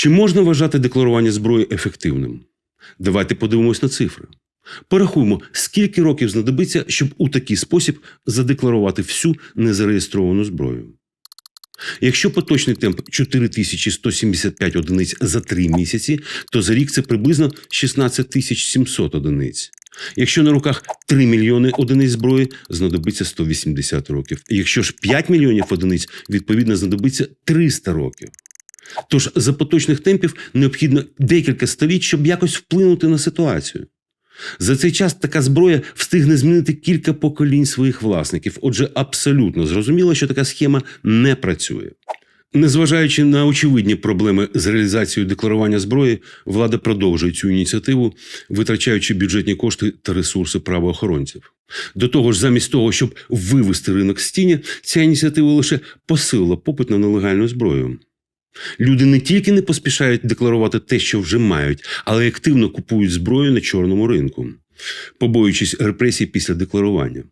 Чи можна вважати декларування зброї ефективним? Давайте подивимось на цифри. Порахуємо, скільки років знадобиться, щоб у такий спосіб задекларувати всю незареєстровану зброю. Якщо поточний темп 4175 одиниць за 3 місяці, то за рік це приблизно 16700 одиниць. Якщо на руках 3 мільйони одиниць зброї, знадобиться 180 років. Якщо ж 5 мільйонів одиниць, відповідно знадобиться 300 років. Тож за поточних темпів необхідно декілька століть, щоб якось вплинути на ситуацію. За цей час така зброя встигне змінити кілька поколінь своїх власників. Отже, абсолютно зрозуміло, що така схема не працює. Незважаючи на очевидні проблеми з реалізацією декларування зброї, влада продовжує цю ініціативу, витрачаючи бюджетні кошти та ресурси правоохоронців. До того ж, замість того, щоб вивести ринок з тіні, ця ініціатива лише посилила попит на нелегальну зброю. Люди не тільки не поспішають декларувати те, що вже мають, але й активно купують зброю на чорному ринку, побоюючись репресій після декларування.